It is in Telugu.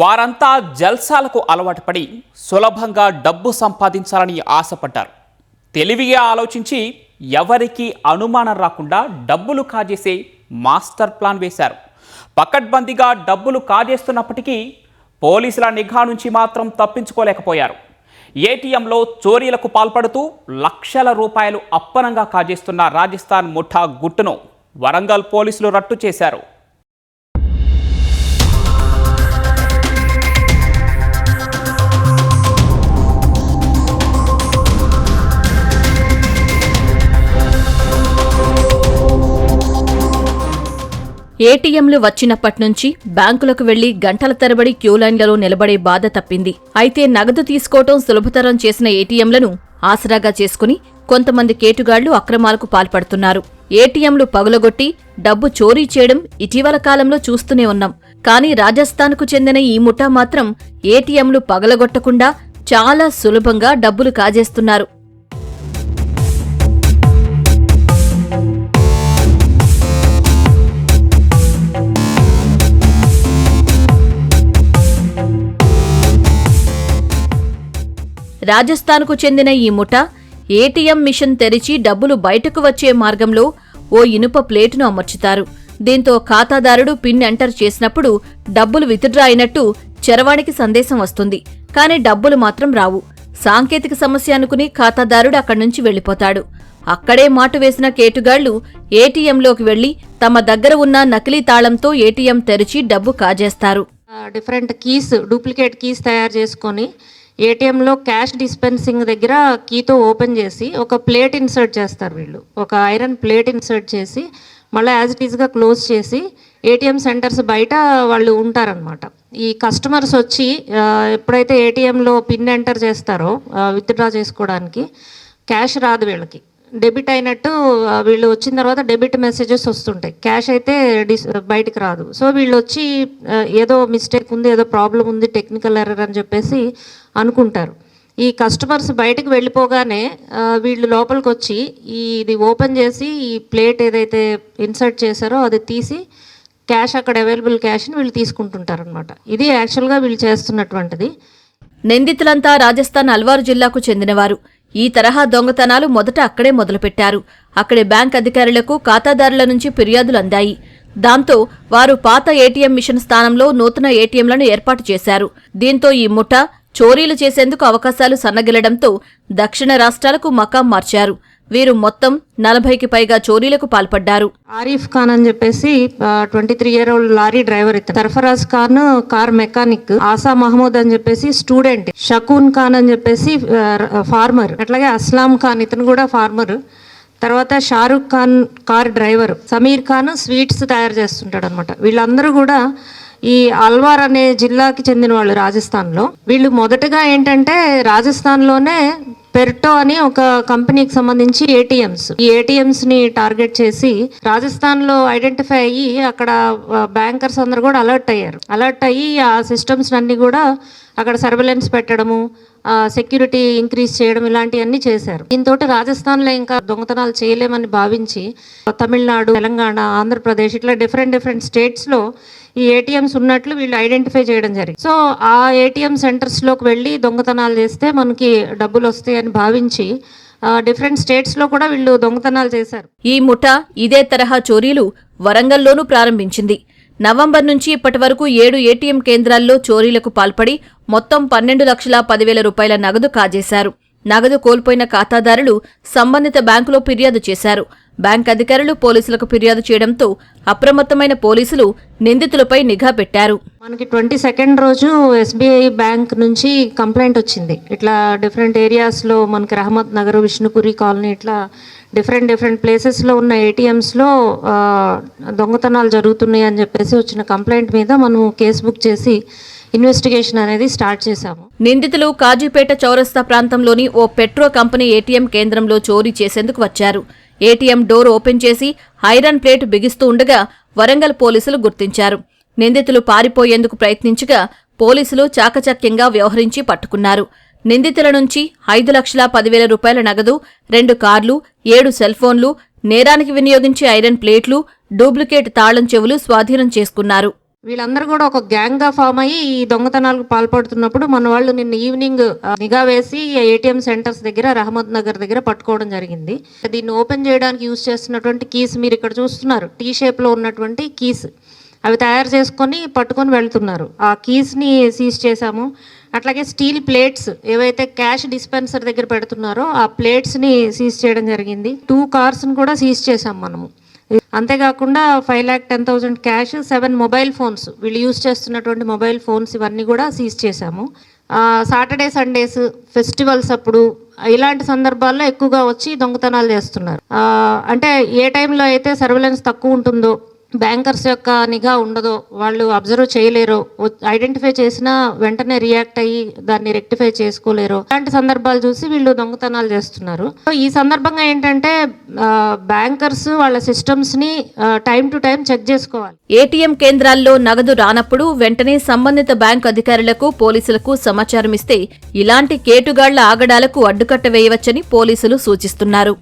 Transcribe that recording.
వారంతా జల్సాలకు అలవాటు పడి సులభంగా డబ్బు సంపాదించాలని ఆశపడ్డారు. తెలివిగా ఆలోచించి ఎవరికీ అనుమానం రాకుండా డబ్బులు కాజేసే మాస్టర్ ప్లాన్ వేశారు. పకడ్బందీగా డబ్బులు కాజేస్తున్నప్పటికీ పోలీసుల నిఘా నుంచి మాత్రం తప్పించుకోలేకపోయారు. ఏటీఎంలో చోరీలకు పాల్పడుతూ లక్షల రూపాయలు అప్పనంగా కాజేస్తున్న రాజస్థాన్ ముఠా గుట్టును వరంగల్ పోలీసులు రట్టు చేశారు. ఏటీఎంలు వచ్చినప్పట్నుంచి బ్యాంకులకు వెళ్ళి గంటల తరబడి క్యూలైన్లలో నిలబడే బాధ తప్పింది. అయితే నగదు తీసుకోవటం సులభతరం చేసిన ఏటీఎంలను ఆసరాగా చేసుకుని కొంతమంది కేటుగాళ్ళు అక్రమాలకు పాల్పడుతున్నారు. ఏటీఎంలు పగులగొట్టి డబ్బు చోరీ చేయడం ఇటీవల కాలంలో చూస్తూనే ఉన్నాం. కానీ రాజస్థాన్కు చెందిన ఈ ముఠా మాత్రం ఏటీఎంలు పగలగొట్టకుండా చాలా సులభంగా డబ్బులు కాజేస్తున్నారు. రాజస్థాన్కు చెందిన ఈ ముఠ ఏటీఎం మిషన్ తెరిచి డబ్బులు బయటకు వచ్చే మార్గంలో ఓ ఇనుప ప్లేటును అమర్చుతారు. దీంతో ఖాతాదారుడు పిన్ ఎంటర్ చేసినప్పుడు డబ్బులు విత్డ్రా అయినట్టు చరవాణికి సందేశం వస్తుంది. కానీ డబ్బులు మాత్రం రావు. సాంకేతిక సమస్య అనుకుని ఖాతాదారుడు అక్కడి నుంచి వెళ్ళిపోతాడు అక్కడే మాటు వేసిన కేటుగాళ్ళు ఏటీఎంలోకి వెళ్ళి తమ దగ్గర ఉన్న నకిలీ తాళంతో ఏటీఎం తెరిచి డబ్బు కాజేస్తారు. డిఫరెంట్ కీస్ డూప్లికేట్ కీస్ తయారు చేసుకొని ఏటీఎంలో క్యాష్ డిస్పెన్సింగ్ దగ్గర కీతో ఓపెన్ చేసి ఒక ప్లేట్ ఇన్సర్ట్ చేస్తారు వీళ్ళు. ఒక ఐరన్ ప్లేట్ ఇన్సర్ట్ చేసి మళ్ళీ యాజ్ ఇట్ ఈస్గా క్లోజ్ చేసి ఏటీఎం సెంటర్స్ బయట వాళ్ళు ఉంటారనమాట ఈ కస్టమర్స్ వచ్చి ఎప్పుడైతే ఏటీఎంలో పిన్ ఎంటర్ చేస్తారో విత్డ్రా చేసుకోవడానికి క్యాష్ రాదు వీళ్ళకి. డెబిట్ అయినట్టు వీళ్ళు వచ్చిన తర్వాత డెబిట్ మెసేజెస్ వస్తుంటాయి. క్యాష్ అయితే డిస్ బయటికి రాదు. సో వీళ్ళు వచ్చి ఏదో మిస్టేక్ ఉంది ఏదో ప్రాబ్లం ఉంది టెక్నికల్ ఎర్రర్ అని చెప్పేసి అనుకుంటారు. ఈ కస్టమర్స్ బయటకు వెళ్ళిపోగానే వీళ్ళు లోపలికి వచ్చి ఈ ఇది ఓపెన్ చేసి ఈ ప్లేట్ ఏదైతే ఇన్సర్ట్ చేశారో అది తీసి క్యాష్ అక్కడ అవైలబుల్ క్యాష్ని వీళ్ళు తీసుకుంటుంటారు అనమాట ఇది యాక్చువల్గా వీళ్ళు చేస్తున్నటువంటిది. నిందితులంతా రాజస్థాన్ అల్వారు జిల్లాకు చెందినవారు. ఈ తరహా దొంగతనాలు మొదట అక్కడే మొదలుపెట్టారు. అక్కడి బ్యాంక్ అధికారులకు ఖాతాదారుల నుంచి ఫిర్యాదులు అందాయి. దాంతో వారు పాత ఏటీఎం మిషన్ స్థానంలో నూతన ఏటీఎంలను ఏర్పాటు చేశారు. దీంతో ఈ ముఠ చోరీలు చేసేందుకు అవకాశాలు సన్నగిలడంతో దక్షిణ రాష్ట్రాలకు మకాం మార్చారు. వీరు మొత్తం నలభైకి పైగా చోరీలకు పాల్పడ్డారు. ఆరిఫ్ ఖాన్ అని చెప్పేసి twenty three year old lorry driver ఇతను. Sarfaraz Khan car mechanic. ఆసా మహమూద్ అని చెప్పేసి స్టూడెంట్. షకూన్ ఖాన్ అని చెప్పేసి ఫార్మర్. అట్లాగే అస్లాం ఖాన్ ఇతను కూడా ఫార్మర్. తర్వాత Shahrukh Khan car driver. Sameer Khan sweets తయారు చేస్తుంటాడు అనమాట వీళ్ళందరూ కూడా ఈ అల్వార్ అనే జిల్లాకి చెందిన వాళ్ళు రాజస్థాన్లో. వీళ్ళు మొదటగా ఏంటంటే రాజస్థాన్లోనే పెర్టో అని ఒక కంపెనీకి సంబంధించి ఏటీఎంస్ ఈ ఏటీఎంస్ని టార్గెట్ చేసి రాజస్థాన్లో ఐడెంటిఫై అయ్యి అక్కడ బ్యాంకర్స్ అందరు కూడా అలర్ట్ అయ్యారు. అలర్ట్ అయ్యి ఆ సిస్టమ్స్ అన్ని కూడా అక్కడ సర్వేలెన్స్ పెట్టడము సెక్యూరిటీ ఇంక్రీజ్ చేయడం ఇలాంటివన్నీ చేశారు. దీంతో రాజస్థాన్లో ఇంకా దొంగతనాలు చేయలేమని భావించి తమిళనాడు తెలంగాణ ఆంధ్రప్రదేశ్ ఇట్లా డిఫరెంట్ డిఫరెంట్ స్టేట్స్లో ఈ ఏటీఎంస్ ఉన్నట్లు వీళ్ళు ఐడెంటిఫై చేయడం జరిగింది. సో ఆ ఏటీఎం సెంటర్స్లోకి వెళ్ళి దొంగతనాలు చేస్తే మనకి డబ్బులు వస్తాయని భావించి డిఫరెంట్ స్టేట్స్లో కూడా వీళ్ళు దొంగతనాలు చేశారు. ఈ ముఠ ఇదే తరహా చోరీలు వరంగల్లోనూ ప్రారంభించింది. నవంబర్ నుంచి ఇప్పటి వరకు ఏడు ఏటీఎం కేంద్రాల్లో చోరీలకు పాల్పడి మొత్తం పన్నెండు లక్షల పదివేల రూపాయల నగదు కాజేశారు. నగదు కోల్పోయిన ఖాతాదారులు సంబంధిత బ్యాంకులో ఫిర్యాదు చేశారు. బ్యాంక్ అధికారులు పోలీసులకు ఫిర్యాదు చేయడంతో అప్రమత్తమైన పోలీసులు నిందితులపై నిఘా పెట్టారు. మనకి ట్వంటీ సెకండ్ రోజు ఎస్బీఐ బ్యాంక్ నుంచి కంప్లైంట్ వచ్చింది. ఇట్లా డిఫరెంట్ ఏరియాస్లో మనకి రహమత్ నగర్ విష్ణుపురి కాలనీ ఇట్లా డిఫరెంట్ డిఫరెంట్ ప్లేసెస్లో ఉన్న ఏటీఎంస్లో దొంగతనాలు జరుగుతున్నాయి అని చెప్పేసి వచ్చిన కంప్లైంట్ మీద మనం కేసు బుక్ చేసి ఇన్వెస్టిగేషన్ అనేది స్టార్ట్ చేశాము. నిందితులు కాజీపేట చౌరస్తా ప్రాంతంలోని ఓ పెట్రో కంపెనీ ఏటీఎం కేంద్రంలో చోరీ చేసేందుకు వచ్చారు. ఏటీఎం డోర్ ఓపెన్ చేసి ఐరన్ ప్లేట్ బిగిస్తూ ఉండగా వరంగల్ పోలీసులు గుర్తించారు. నిందితులు పారిపోయేందుకు ప్రయత్నించగా పోలీసులు చాకచక్యంగా వ్యవహరించి పట్టుకున్నారు. నిందితుల నుంచి ఐదు లక్షల పదివేల రూపాయల నగదు రెండు కార్లు ఏడు సెల్ ఫోన్లు నేరానికి వినియోగించే ఐరన్ ప్లేట్లు డూప్లికేట్ తాళం చెవులు స్వాధీనం చేసుకున్నారు. వీళ్ళందరూ కూడా ఒక గ్యాంగ్గా ఫామ్ అయ్యి ఈ దొంగతనాలకు పాల్పడుతున్నప్పుడు మన వాళ్ళు నిన్న ఈవినింగ్ నిఘా వేసి ఏటీఎం సెంటర్స్ దగ్గర రహమద్ నగర్ దగ్గర పట్టుకోవడం జరిగింది. దీన్ని ఓపెన్ చేయడానికి యూజ్ చేస్తున్నటువంటి కీస్ మీరు ఇక్కడ చూస్తున్నారు. టీ షేప్లో ఉన్నటువంటి కీస్. అవి తయారు చేసుకొని పట్టుకొని వెళ్తున్నారు. ఆ కీస్ని సీజ్ చేశాము. అట్లాగే స్టీల్ ప్లేట్స్ ఏవైతే క్యాష్ డిస్పెన్సర్ దగ్గర పెడుతున్నారో ఆ ప్లేట్స్ని సీజ్ చేయడం జరిగింది. టూ కార్స్ని కూడా సీజ్ చేశాం మనము. అంతేకాకుండా five lakh ten thousand cash seven mobile phones వీళ్ళు యూజ్ చేస్తున్నటువంటి మొబైల్ ఫోన్స్ ఇవన్నీ కూడా సీజ్ చేశాము. సాటర్డే సండేస్ ఫెస్టివల్స్ అప్పుడు ఇలాంటి సందర్భాల్లో ఎక్కువగా వచ్చి దొంగతనాలు చేస్తున్నారు. అంటే ఏ టైంలో అయితే సర్వేలెన్స్ తక్కువ ఉంటుందో బ్యాంకర్స్ యొక్క నిఘా ఉండదో. వాళ్ళు అబ్జర్వ్ చేయలేరో. ఐడెంటిఫై చేసినా వెంటనే రియాక్ట్ అయ్యి దాన్ని రెక్టిఫై చేసుకోలేరు. అలాంటి సందర్భాలు చూసి వీళ్ళు దొంగతనాలు చేస్తున్నారు. సో ఈ సందర్భంగా ఏంటంటే బ్యాంకర్స్ వాళ్ళ సిస్టమ్స్ని టైం టు టైం చెక్ చేసుకోవాలి. ఏటీఎం కేంద్రాల్లో నగదు రానప్పుడు వెంటనే సంబంధిత బ్యాంకు అధికారులకు పోలీసులకు సమాచారం ఇస్తే ఇలాంటి కేటుగాళ్ళ ఆగడాలకు అడ్డుకట్ట వేయవచ్చని పోలీసులు సూచిస్తున్నారు.